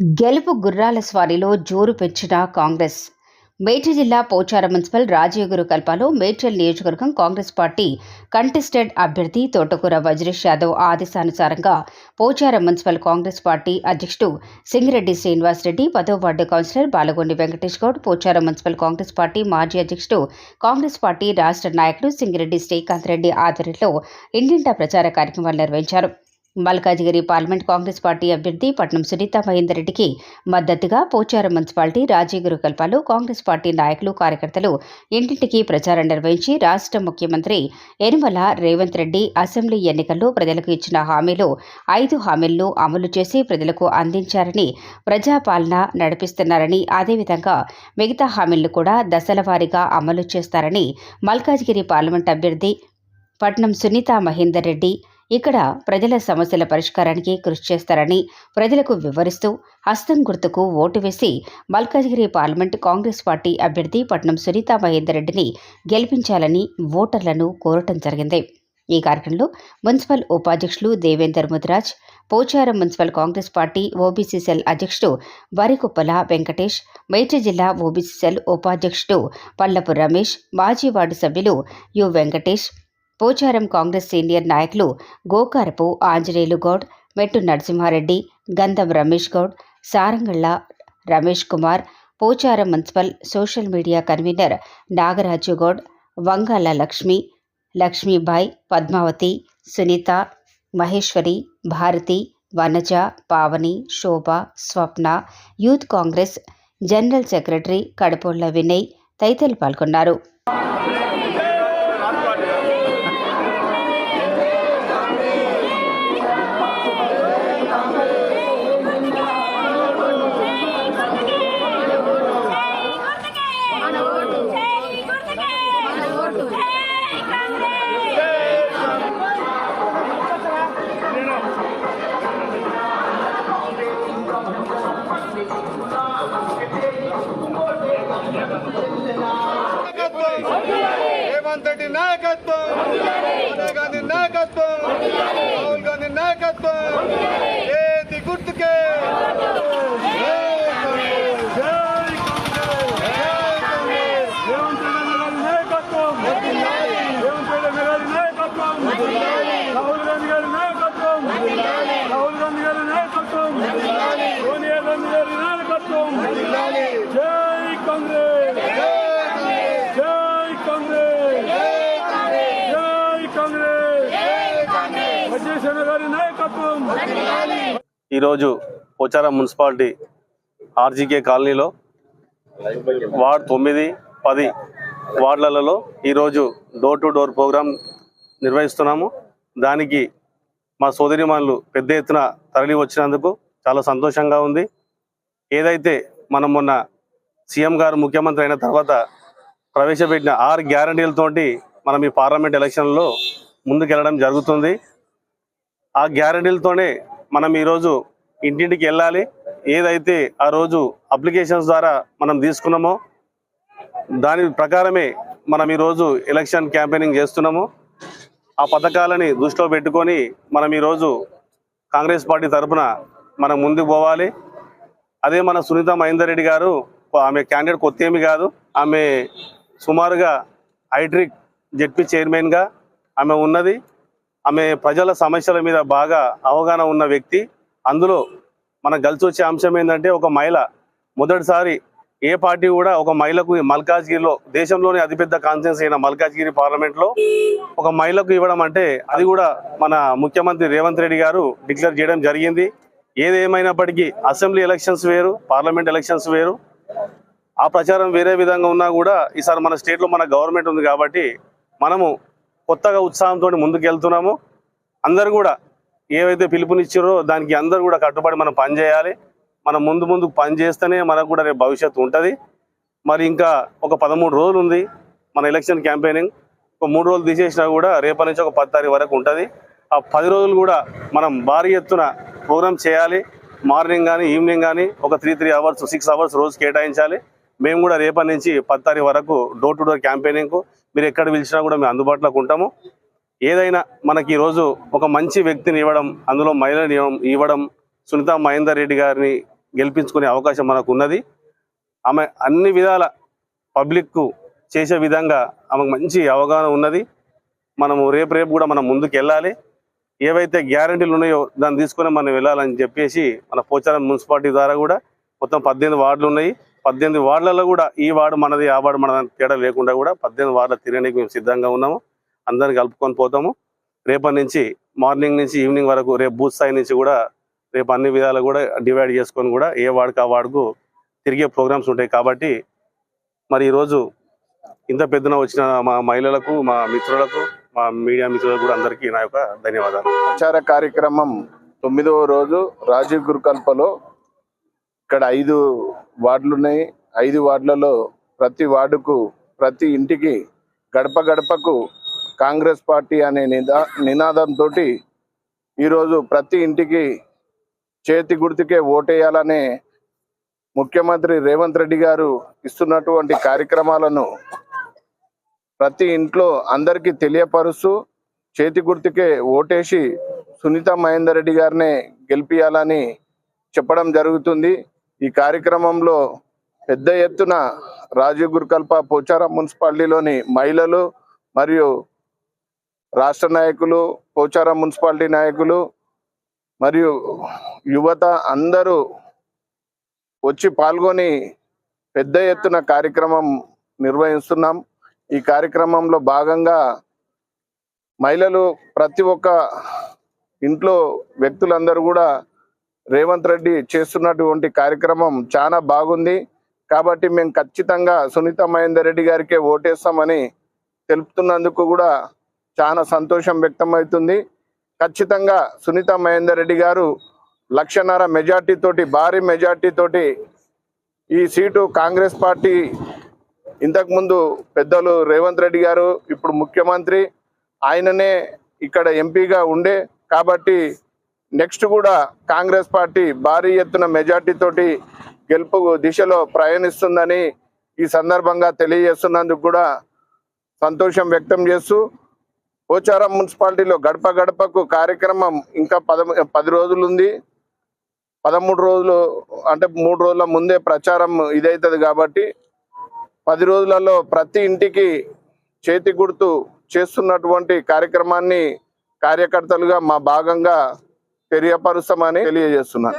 గెలుపు గుర్రాల స్వారీలో జోరు పెంచిన కాంగ్రెస్. మేడ్చల్ జిల్లా పోచారం మున్సిపల్ రాజయోగురు కల్పాలో మేడ్చల్ నియోజకవర్గం కాంగ్రెస్ పార్టీ కంటెస్టెడ్ అభ్యర్థి తోటకూర వజ్రేష్ యాదవ్ ఆదేశానుసారంగా పోచారం మున్సిపల్ కాంగ్రెస్ పార్టీ అధ్యక్షుడు సింగిరెడ్డి శ్రీనివాస్ రెడ్డి పదో ward councillor Balagondi Venkatesh Goud Pocharam municipal Congress party మాజీ అధ్యక్షుడు కాంగ్రెస్ పార్టీ రాష్ట్ర నాయకుడు సింగిరెడ్డి శ్రీకాంత్ రెడ్డి ఆధ్వర్యంలో ఇండింటా ప్రచార కార్యక్రమాలు నిర్వహించారు. మల్కాజిగిరి పార్లమెంట్ కాంగ్రెస్ పార్టీ అభ్యర్థి పట్నం సునీత మహేందర్ రెడ్డికి మద్దతుగా పోచారం మున్సిపాలిటీ రాజీగురు కల్పాలు కాంగ్రెస్ పార్టీ నాయకులు కార్యకర్తలు ఇంటింటికి ప్రచారం నిర్వహించి రాష్ట్ర ముఖ్యమంత్రి యనుమల రేవంత్ రెడ్డి అసెంబ్లీ ఎన్నికల్లో ప్రజలకు ఇచ్చిన హామీలు ఐదు హామీలను అమలు చేసి ప్రజలకు అందించారని ప్రజాపాలన నడిపిస్తున్నారని అదేవిధంగా మిగతా హామీలను కూడా దశల వారీగా అమలు చేస్తారని మల్కాజిగిరి పార్లమెంట్ అభ్యర్థి పట్నం సునీత మహేందర్ రెడ్డి ఇక్కడ ప్రజల సమస్యల పరిష్కారానికి కృషి చేస్తారని ప్రజలకు వివరిస్తూ హస్తం గుర్తుకు ఓటు వేసి మల్కాజ్గిరి పార్లమెంట్ కాంగ్రెస్ పార్టీ అభ్యర్థి పట్నం సునీత మహేందర్ రెడ్డిని గెలిపించాలని ఓటర్లను కోరటం జరిగింది. ఈ కార్యక్రమంలో మున్సిపల్ ఉపాధ్యక్షులు Devender Mudiraj Pocharam municipal Congress party OBC cell అధ్యక్షుడు వరికుప్పల వెంకటేష్ మేడ్చల్ జిల్లా ఓబీసీ సెల్ ఉపాధ్యక్షుడు పల్లపు రమేష్ మాజీ వార్డు సభ్యులు యు వెంకటేష్ పోచారం కాంగ్రెస్ సీనియర్ నాయకులు Gokarapu Anjaneyulu Goud Mettu Narasimhareddy Gandham Ramesh Goud Sarangalla Ramesh Kumar Pocharam municipal social media convener Nagaraju Goud Vangala Lakshmi Lakshmibai Padmavathi Sunitha Maheshwari Bharathi Vanaja Pavani Shobha Swapna youth Congress general secretary Kadapolla Vinay తదితరులు పాల్గొన్నారు. రేవంత్ రెడ్డి నాయకత్వం. సోనియా గాంధీ నాయకత్వం. రాహుల్ గాంధీ నాయకత్వం. ఏది గుర్తుకే జై కాంగ్రెస్, జై కాంగ్రెస్, జై కాంగ్రెస్. రేవంత్ రెడ్డి గారి నాయకత్వం రాహుల్ గాంధీ గారి నాయకత్వం రాహుల్ గాంధీ గారి నాయకత్వం సోనియా గాంధీ గారి నాయకత్వం జై కాంగ్రెస్ జై కాంగ్రెస్ జై కాంగ్రెస్ వజ్రేశ్వర గారి నాయకత్వం ఈరోజు పోచారం మున్సిపాలిటీ ఆర్జీకే కాలనీలో వార్డ్ తొమ్మిది పది వార్డులలో ఈరోజు డోర్ టు డోర్ ప్రోగ్రాం నిర్వహిస్తున్నాము. దానికి మా సోదరిమణులు పెద్ద ఎత్తున తరలి వచ్చినందుకు చాలా సంతోషంగా ఉంది. ఏదైతే మనం మొన్న సీఎం గారు ముఖ్యమంత్రి అయిన తర్వాత ప్రవేశపెట్టిన ఆరు గ్యారంటీలతోటి మనం ఈ పార్లమెంట్ ఎలక్షన్లో ముందుకెళ్ళడం జరుగుతుంది. ఆ గ్యారంటీలతోనే మనం ఈరోజు ఇంటింటికి వెళ్ళాలి. ఏదైతే ఆ రోజు అప్లికేషన్స్ ద్వారా మనం తీసుకున్నామో దాని ప్రకారమే మనం ఈరోజు ఎలక్షన్ క్యాంపెయినింగ్ చేస్తున్నాము. ఆ పథకాలని దృష్టిలో పెట్టుకొని మనం ఈరోజు కాంగ్రెస్ పార్టీ తరఫున మనం ముందుకు పోవాలి. అదే మన సునీత మహేందర్ రెడ్డి గారు ఆమె క్యాండిడేట్ కొత్త ఏమి కాదు. ఆమె సుమారుగా హైడ్రిక్ జెడ్పీ చైర్మన్గా ఆమె ఉన్నది. ఆమె ప్రజల సమస్యల మీద బాగా అవగాహన ఉన్న వ్యక్తి. అందులో మనకు కలిసి వచ్చే అంశం ఏంటంటే ఒక మహిళ. మొదటిసారి ఏ పార్టీ కూడా ఒక మహిళకు మల్కాజ్గిరిలో దేశంలోనే అతిపెద్ద కాన్ఫరెన్స్ అయిన మల్కాజ్గిరి పార్లమెంట్లో ఒక మహిళకు ఇవ్వడం అంటే అది కూడా మన ముఖ్యమంత్రి రేవంత్ రెడ్డి గారు డిక్లేర్ చేయడం జరిగింది. ఏదేమైనప్పటికీ అసెంబ్లీ ఎలక్షన్స్ వేరు పార్లమెంట్ ఎలక్షన్స్ వేరు. ఆ ప్రచారం వేరే విధంగా ఉన్నా కూడా ఈసారి మన స్టేట్లో మన గవర్నమెంట్ ఉంది కాబట్టి మనము కొత్తగా ఉత్సాహంతో ముందుకు వెళ్తున్నాము అందరు కూడా ఏవైతే పిలుపునిచ్చారో దానికి అందరు కూడా కట్టుబడి మనం పని చేయాలి. మనం ముందు ముందు పని చేస్తేనే మనకు కూడా రేపు భవిష్యత్తు ఉంటుంది. మరి ఇంకా ఒక పదమూడు రోజులు ఉంది మన ఎలక్షన్ క్యాంపెయినింగ్ ఒక మూడు రోజులు తీసేసినా కూడా రేపటి నుంచి ఒక పది తారీఖు వరకు ఉంటుంది. ఆ పది రోజులు కూడా మనం భారీ ఎత్తున ప్రోగ్రామ్ చేయాలి. మార్నింగ్ కానీ ఈవినింగ్ కానీ ఒక three three hours six hours రోజు కేటాయించాలి. మేము కూడా రేపటి నుంచి పది తారీఖు వరకు డోర్ టు డోర్ క్యాంపెయినింగ్కు మీరు ఎక్కడ పిలిచినా కూడా మేము అందుబాటులోకి ఉంటాము. ఏదైనా మనకి ఈరోజు ఒక మంచి వ్యక్తిని ఇవ్వడం అందులో మహిళని ఇవ్వడం- ఇవ్వడం సునీత మహేందర్ రెడ్డి గారిని గెలిపించుకునే అవకాశం మనకు ఉన్నది ఆమె అన్ని విధాల పబ్లిక్కు చేసే విధంగా ఆమెకు మంచి అవగాహన ఉన్నది. మనము రేపు రేపు కూడా మనం ముందుకు వెళ్ళాలి ఏవైతే గ్యారంటీలు ఉన్నాయో దాన్ని తీసుకొని మనం వెళ్ళాలని చెప్పేసి మన పోచారం మున్సిపాలిటీ ద్వారా కూడా మొత్తం పద్దెనిమిది వార్డులు ఉన్నాయి. పద్దెనిమిది వార్డులలో కూడా ఈ వార్డు మనది ఆ వార్డు మనది తేడా లేకుండా కూడా పద్దెనిమిది వార్డుల తిరగడానికి మేము సిద్ధంగా ఉన్నాము. అందరిని కలుపుకొని పోతాము. రేపటి నుంచి మార్నింగ్ నుంచి ఈవినింగ్ వరకు రేపు బూత్ స్థాయి నుంచి కూడా రేపు అన్ని విధాలు కూడా డివైడ్ చేసుకొని కూడా ఏ వార్డుకు ఆ వార్డుకు తిరిగే ప్రోగ్రామ్స్ ఉంటాయి. కాబట్టి మరి ఈరోజు ఇంత పెద్దన వచ్చిన మా మహిళలకు మా మిత్రులకు మా మీడియా మిత్రులకు కూడా అందరికీ నా యొక్క ధన్యవాదాలు. ప్రచార కార్యక్రమం తొమ్మిదవ రోజు రాజీవ్ గురుకల్పలో ఇక్కడ ఐదు వార్డులు ఉన్నాయి ఐదు వార్డులలో ప్రతి వార్డుకు ప్రతి ఇంటికి గడప గడపకు కాంగ్రెస్ పార్టీ అనే నిదా నినాదంతో ఈరోజు ప్రతి ఇంటికి చేతి గుర్తుకే ఓటేయాలనే ముఖ్యమంత్రి రేవంత్ రెడ్డి గారు ఇస్తున్నటువంటి కార్యక్రమాలను ప్రతి ఇంట్లో అందరికీ తెలియపరుస్తూ చేతి గుర్తుకే ఓటేసి సునీత మహేందర్ రెడ్డి గారినే గెలిపియాలని చెప్పడం జరుగుతుంది. ఈ కార్యక్రమంలో పెద్ద ఎత్తున రాజీవ్ గురుకల్ప పోచారం మున్సిపాలిటీలోని మహిళలు మరియు రాష్ట్ర నాయకులు పోచారం మున్సిపాలిటీ నాయకులు మరియు యువత అందరూ వచ్చి పాల్గొని పెద్ద ఎత్తున కార్యక్రమం నిర్వహిస్తున్నాం. ఈ కార్యక్రమంలో భాగంగా మహిళలు ప్రతి ఒక్క ఇంట్లో వ్యక్తులందరూ కూడా రేవంత్ రెడ్డి చేస్తున్నటువంటి కార్యక్రమం చాలా బాగుంది. కాబట్టి మేము ఖచ్చితంగా సునీత మహేందర్ రెడ్డి గారికే ఓటేస్తామని తెలుపుతున్నందుకు కూడా చాలా సంతోషం వ్యక్తమవుతుంది. ఖచ్చితంగా సునీత మహేందర్ రెడ్డి గారు లక్షన్నర మెజార్టీ తోటి భారీ మెజార్టీ తోటి ఈ సీటు కాంగ్రెస్ పార్టీ ఇంతకుముందు పెద్దలు రేవంత్ రెడ్డి గారు ఇప్పుడు ముఖ్యమంత్రి ఆయననే ఇక్కడ ఎంపీగా ఉండే. కాబట్టి నెక్స్ట్ కూడా కాంగ్రెస్ పార్టీ భారీ ఎత్తున మెజార్టీతోటి గెలుపు దిశలో ప్రయాణిస్తుందని ఈ సందర్భంగా తెలియజేస్తున్నందుకు కూడా సంతోషం వ్యక్తం చేస్తూ పోచారం మున్సిపాలిటీలో గడప గడపకు కార్యక్రమం ఇంకా పద పది రోజులుంది. పదమూడు రోజులు అంటే మూడు రోజుల ముందే ప్రచారం ఇదవుతుంది కాబట్టి పది రోజులలో ప్రతి ఇంటికి చేతి గుర్తు చేస్తున్నటువంటి కార్యక్రమాన్ని కార్యకర్తలుగా మా భాగంగా తెలియపరుస్తామని తెలియజేస్తున్నాను